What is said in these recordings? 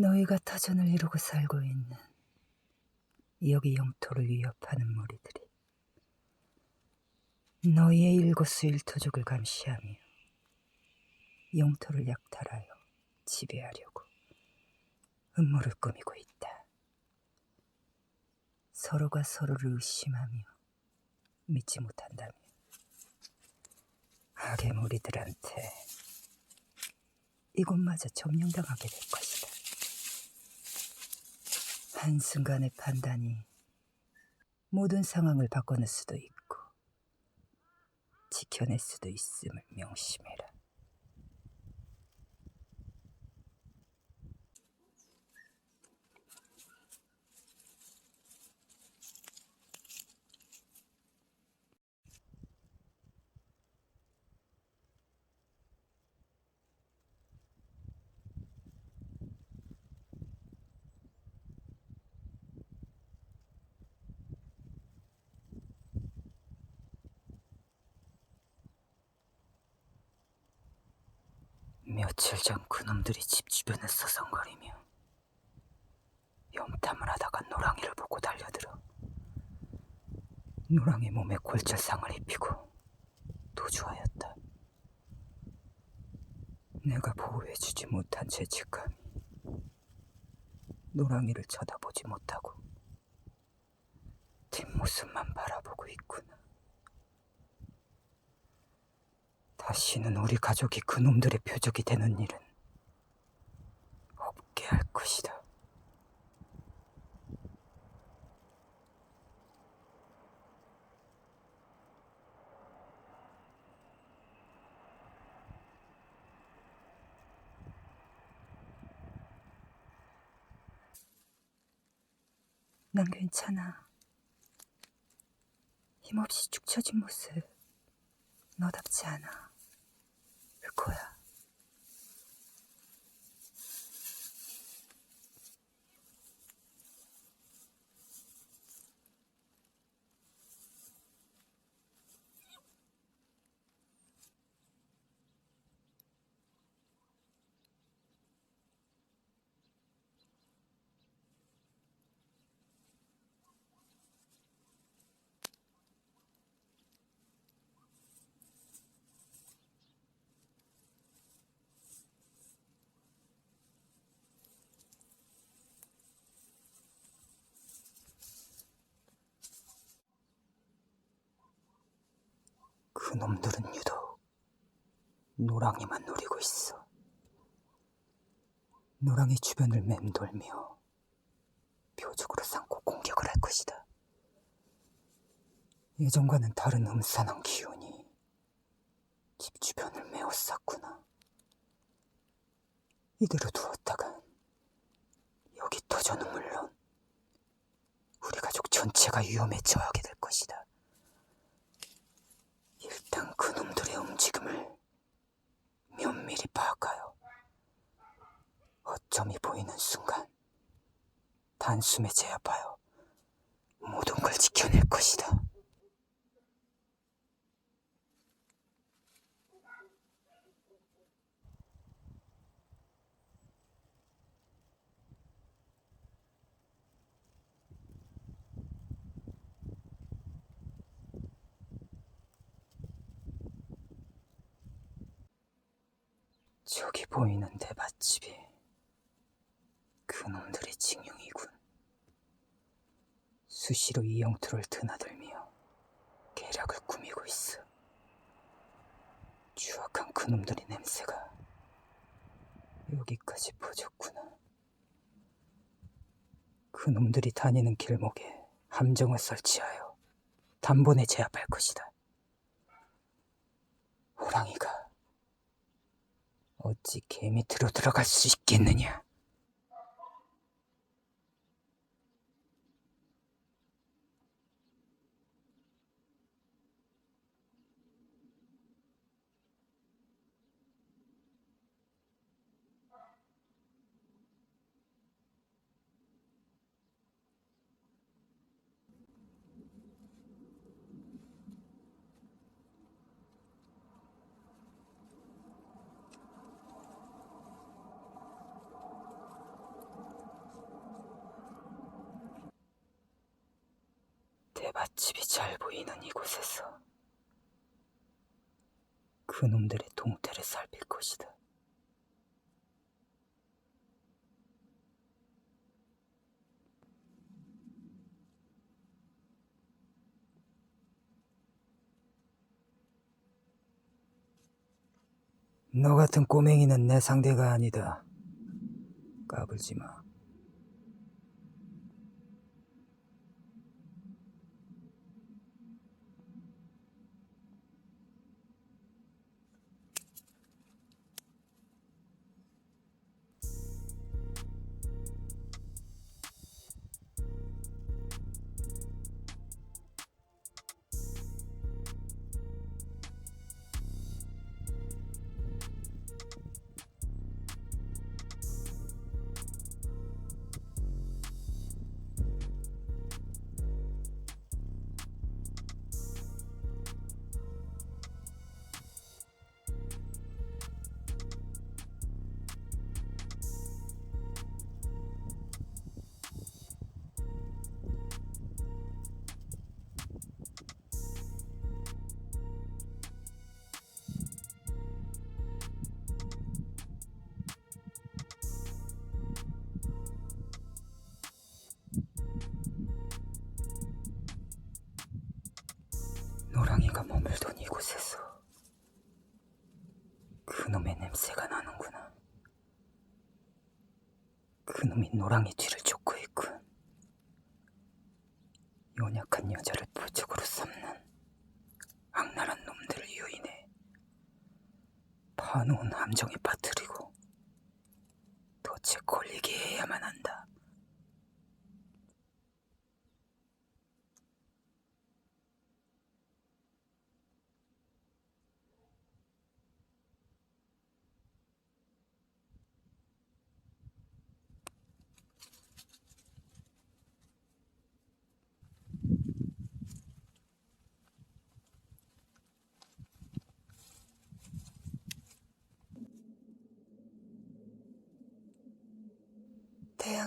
너희가 터전을 이루고 살고 있는 여기 영토를 위협하는 무리들이 너희의 일거수일투족을 감시하며 영토를 약탈하여 지배하려고 음모를 꾸미고 있다. 서로가 서로를 의심하며 믿지 못한다면 악의 무리들한테 이곳마저 점령당하게 될 것이다. 한순간의 판단이 모든 상황을 바꿔낼 수도 있고 지켜낼 수도 있음을 명심해라. 며칠 전 그놈들이 집 주변에 서성거리며 염탐을 하다가 노랑이를 보고 달려들어 노랑이 몸에 골절상을 입히고 도주하였다. 내가 보호해주지 못한 죄책감이 노랑이를 쳐다보지 못하고 뒷모습만 바라보고 있구나. 다시는 우리 가족이 그놈들의 표적이 되는 일은 없게 할 것이다. 난 괜찮아. 힘없이 축 처진 모습 너답지 않아. 그거야. 그놈들은 유독 노랑이만 노리고 있어. 노랑이 주변을 맴돌며 표적으로 삼고 공격을 할 것이다. 예전과는 다른 음산한 기운이 집 주변을 메워쌌구나. 이대로 두었다간 여기 터전은 물론 우리 가족 전체가 위험에 처하게 될 것이다. 일단 그놈들의 움직임을 면밀히 파악하여 어점이 보이는 순간 단숨에 제압하여 모든 걸 지켜낼 것이다. 저기 보이는 대밭집이 그놈들의 징용이군. 수시로 이 영토를 드나들며 계략을 꾸미고 있어. 추악한 그놈들의 냄새가 여기까지 퍼졌구나. 그놈들이 다니는 길목에 함정을 설치하여 단번에 제압할 것이다. 호랑이가 어찌 개 밑으로 들어갈 수 있겠느냐? 집이 잘 보이는 이곳에서 그놈들의 동태를 살필 것이다. 너 같은 꼬맹이는 내 상대가 아니다. 까불지 마. 냄새가 나는구나. 그놈이 노랑이 뒤를 쫓고 있군. 연약한 여자를 부적으로 삼는 악랄한 놈들을 유인해 파놓은 함정에 빠뜨리고 덫에 걸리게 해야만 한다.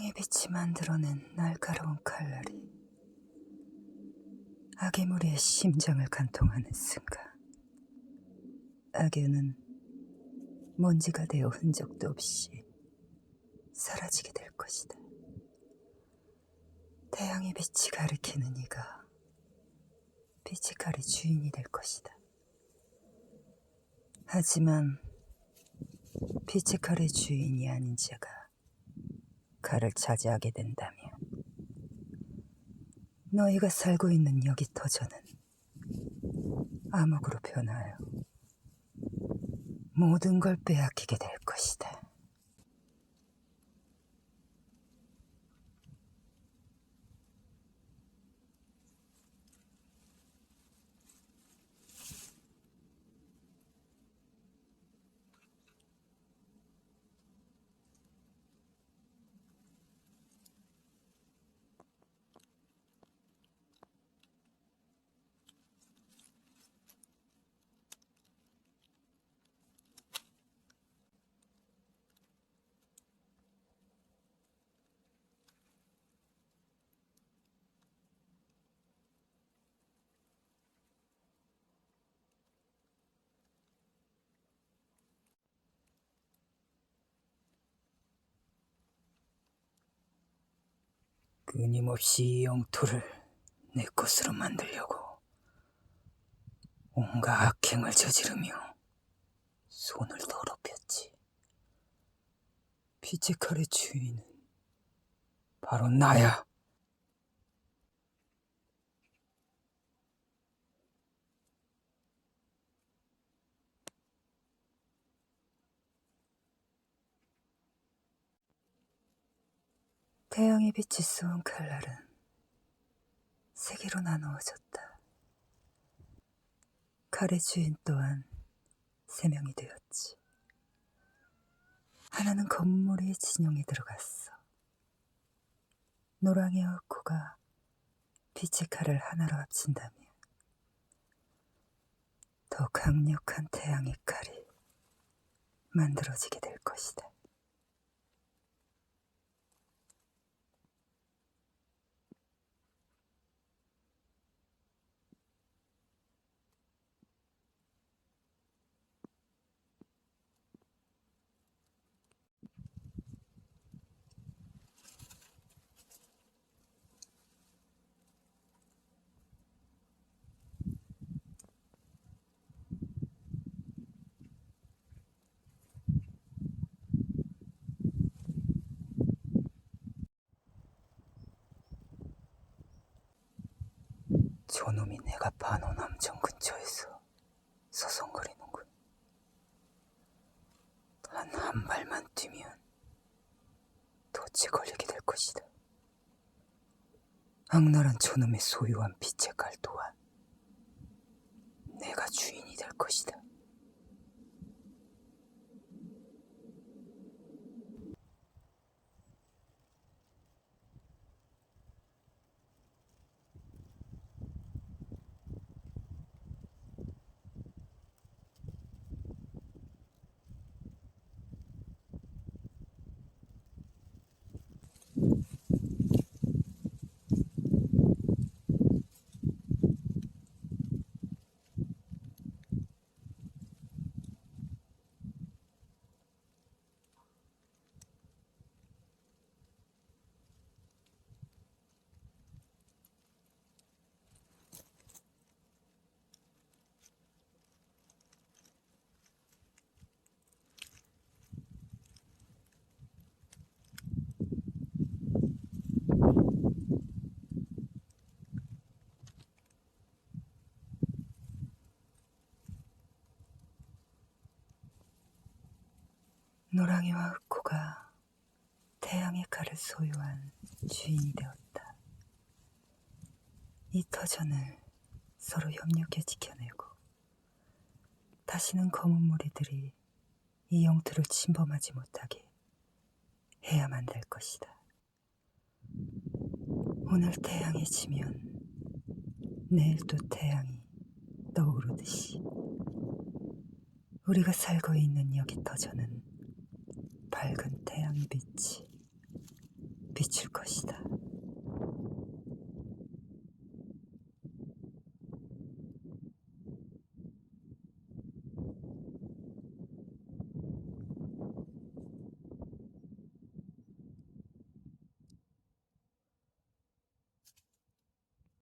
태양의 빛이 만들어낸 날카로운 칼날이 악의 무리의 심장을 간통하는 순간 악연은 먼지가 되어 흔적도 없이 사라지게 될 것이다. 태양의 빛이 가리키는 이가 빛의 칼의 주인이 될 것이다. 하지만 칼의 주인이 아닌 자가 칼을 차지하게 된다면 너희가 살고 있는 여기 터전은 암흑으로 변하여 모든 걸 빼앗기게 될 것이다. 끊임없이 이 영토를 내 것으로 만들려고 온갖 악행을 저지르며 손을 더럽혔지. 칼의 주인은 바로 나야. 태양의 빛이 쏘은 칼날은 세 개로 나누어졌다. 칼의 주인 또한 세 명이 되었지. 하나는 건물의 진영에 들어갔어. 노랑의 흑구가 빛의 칼을 하나로 합친다면 더 강력한 태양의 칼이 만들어지게 될 것이다. 저놈이 내가 반원 함정 근처에서 서성거리는군. 단 한 발만 뛰면 덫에 걸리게 될 것이다. 악랄한 저놈의 소유한 빛의 칼 또한 내가 주인이 될 것이다. 노랑이와 흑코가 태양의 칼을 소유한 주인이 되었다. 이 터전을 서로 협력해 지켜내고 다시는 검은 무리들이 이 영토를 침범하지 못하게 해야만 될 것이다. 오늘 태양이 지면 내일 또 태양이 떠오르듯이 우리가 살고 있는 여기 터전은 밝은 태양의 빛이 비출 것이다.